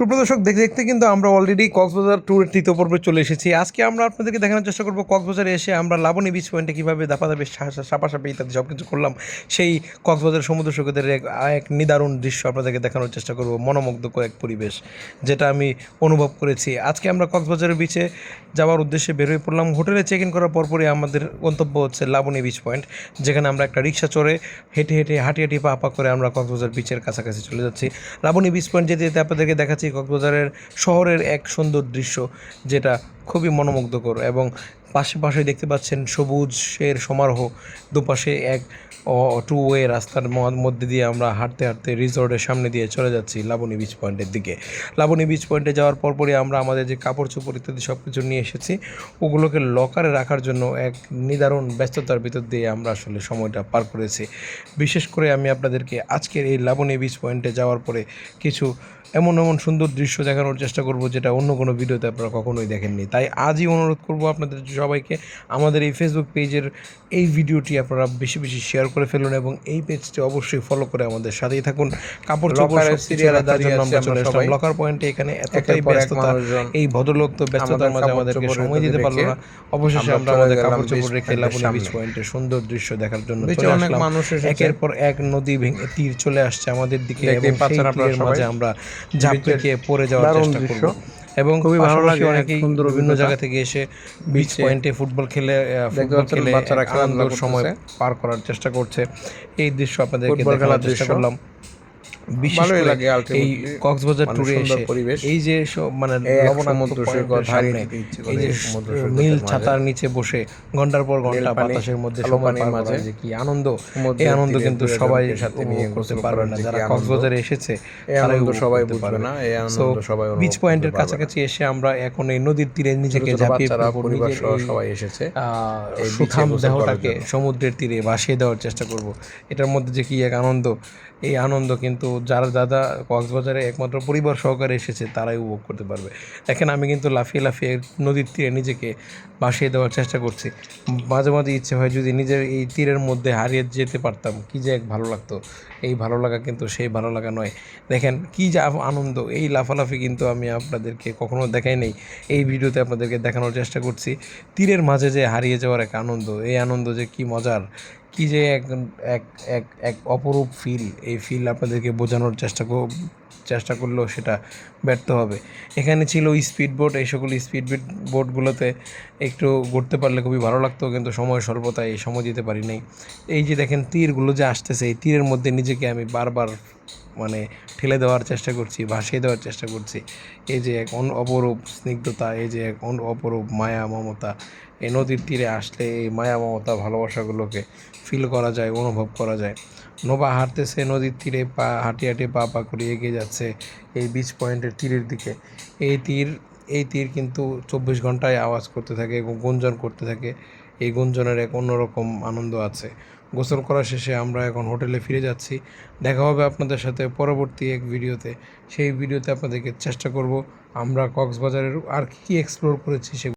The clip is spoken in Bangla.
সুপ্রদর্শক, দেখতে দেখতে কিন্তু আমরা অলরেডি কক্সবাজার ট্যুরের তৃতীয় পর্বে চলে এসেছি। আজকে আমরা আপনাদেরকে দেখানোর চেষ্টা করব কক্সবাজারে এসে আমরা লাবণী বিচ পয়েন্টে কীভাবে দাপা দাপাদাপি সাপাসাপি ইত্যাদি সব কিছু করলাম। সেই কক্সবাজার সমুদ্র সৈকতের এক এক নিদারুণ দৃশ্য আপনাদেরকে দেখানোর চেষ্টা করব। মনোমুগ্ধকর এক পরিবেশ, যেটা আমি অনুভব করেছি। আজকে আমরা কক্সবাজারের বিচে যাওয়ার উদ্দেশ্যে বের হয়ে পড়লাম। হোটেলে চেক ইন করার পরপরই আমাদের গন্তব্য হচ্ছে লাবণী বিচ পয়েন্ট যেখানে আমরা একটা রিক্সা চড়ে হেঁটে হেঁটে হাঁটি হাঁটি পা পা করে আমরা কক্সবাজার বিচের কাছাকাছি চলে যাচ্ছি। লাবণী বিচ পয়েন্ট যেতে যেতে আপনাদেরকে দেখাচ্ছি কক্সবাজারের শহরের এক সুন্দর দৃশ্য যেটা খুবই মনোমুগ্ধকর এবং পাশে পাশে দেখতে পাচ্ছেন সবুজের সমারোহ, দুপাশে এক টু ওয়ে রাস্তার মধ্যে দিয়ে আমরা হাঁটতে হাঁটতে রিসর্টের সামনে দিয়ে চলে যাচ্ছি লাবণী বিচ পয়েন্টের দিকে। লাবণী বিচ পয়েন্টে যাওয়ার পরপরই আমরা আমাদের যে কাপড় চোপড় ইত্যাদি সব কিছু নিয়ে এসেছি, ওগুলোকে লকারে রাখার জন্য এক নিদারুণ ব্যস্ততার ভিতর দিয়ে আমরা আসলে সময়টা পার করেছি। বিশেষ করে আমি আপনাদেরকে আজকের এই লাবণী বিচ পয়েন্টে যাওয়ার পরে কিছু এমন এমন সুন্দর দৃশ্য দেখানোর চেষ্টা করব যেটা অন্য কোনো ভিডিওতে আপনারা কখনোই দেখেননি। তাই আজই অনুরোধ করব আপনাদের সবাইকে আমাদের এই ফেসবুক পেজের এই ভিডিওটি আপনারা বেশি বেশি শেয়ার করে ফেলুন এবং এই পেজটি অবশ্যই ফলো করে আমাদের সাথেই থাকুন। কাপড় চোপড়। লকার পয়েন্টে এখানে এতটাই ব্যস্ততা এই ভদ্রলোক তো ব্যস্ততার মাঝে আমাদেরকে সময় দিতে পারল না। অবশেষে আমরা আমাদের কাপড় চোপড় রেখে লাবণী বিচ। পয়েন্টের সুন্দর দৃশ্য দেখার জন্য চলে অনেক আসলাম। একের পর এক নদী ভেঙে তীর চলে আসছে আমাদের দিকে এবং সেই তীরের মাঝে আমরা ঝাঁপতে গিয়ে পড়ে যাওয়ার চেষ্টা। করব। এবং খুবই ভালো লাগে, অনেক অনেকেই সুন্দর বিভিন্ন জায়গা থেকে এসে বিচ পয়েন্টে ফুটবল খেলে ফুটবল খেলে বাচ্চারা খেলাধুলার খেলাধুলা সময় পার করার চেষ্টা করছে। এই দৃশ্য আপনাদেরকে দেখানোর চেষ্টা করলাম। বিশেষ লাগে এই কক্সবাজার মানে ট্যুরে এসে এই যে সব মানে লবণাক্ত সামনে এই যে নীল ছাতার নিচে বসে ঘণ্টার পর ঘণ্টা বাতাসের মধ্যে সময় পার মাঝে। যে কি আনন্দ এই আনন্দ কিন্তু সবাই সাথে নিয়ে করতে পারবে না যারা কক্সবাজারে এসেছে তারাই সবাই বুঝবে না, এই আনন্দ সবাই বিচ পয়েন্টের কাছাকাছি এসে আমরা এখন এই নদীর তীরে নিজেকে ঝাঁপিয়ে পরিবার সহ সবাই এসেছে। সুঠাম দেহটাকে সমুদ্রের তীরে ভাসিয়ে দেওয়ার চেষ্টা করব। এটার মধ্যে যে কি এক আনন্দ এই আনন্দ কিন্তু যারা দাদা কক্সবাজারে একমাত্র পরিবার সহকারে এসেছে, তারাই উপভোগ করতে পারবে। দেখেন, আমি কিন্তু লাফিয়ে লাফিয়ে নদীর তীরে নিজেকে ভাসিয়ে দেওয়ার চেষ্টা করছি। মাঝে মাঝে ইচ্ছে হয় যদি নিজের এই তীরের মধ্যে হারিয়ে যেতে পারতাম, কি যে এক ভালো লাগতো। এই ভালো লাগা কিন্তু সেই ভালো লাগা নয়। দেখেন, কি যে আনন্দ, এই লাফালাফি কিন্তু আমি আপনাদেরকে কখনো দেখাই নেই। এই ভিডিওতে আপনাদেরকে দেখানোর চেষ্টা করছি। তীরের মাঝে যে হারিয়ে যাওয়ার এক আনন্দ, এই আনন্দ যে কি মজার। কি যে এক এক এক এক অপরূপ ফিল এই ফিল আপনাদেরকে বোঝানোর চেষ্টা চেষ্টা করলেও সেটা ব্যর্থ হবে। এখানে ছিল স্পিড বোট এই সকল স্পিড বোটগুলোতে একটু ঘুরতে পারলে খুবই ভালো লাগতো, কিন্তু সময় স্বল্পতায় এই সময় দিতে পারি নাই। এই যে দেখেন তীরগুলো যে আসতেছে, এই তীরের মধ্যে নিজেকে আমি বারবার মানে ঠেলে দেওয়ার চেষ্টা করছি, ভাসিয়ে দেওয়ার চেষ্টা করছি। এই যে এক অপরূপ স্নিগ্ধতা, এই যে এক অন- অপরূপ মায়া মমতা এই নদীর তীরে আসলে এই মায়া মমতা ভালোবাসাগুলোকে ফিল করা যায়, অনুভব করা যায়। নোবা হাঁটতেছে, নদীর তীরে পা, হাঁটি হাঁটি পা পা করে এগিয়ে যাচ্ছে এই বিচ পয়েন্টের তীরের দিকে। এই তীর এই তীর কিন্তু চব্বিশ ঘন্টায় আওয়াজ করতে থাকে এবং গুঞ্জন করতে থাকে। এই গুঞ্জনের এক অন্যরকম আনন্দ আছে। গোসল করা শেষে আমরা এখন হোটেলে ফিরে যাচ্ছি। দেখা হবে আপনাদের সাথে পরবর্তী এক ভিডিওতে। সেই ভিডিওতে আপনাদেরকে চেষ্টা করব আমরা কক্সবাজারের আর কী এক্সপ্লোর করেছি সে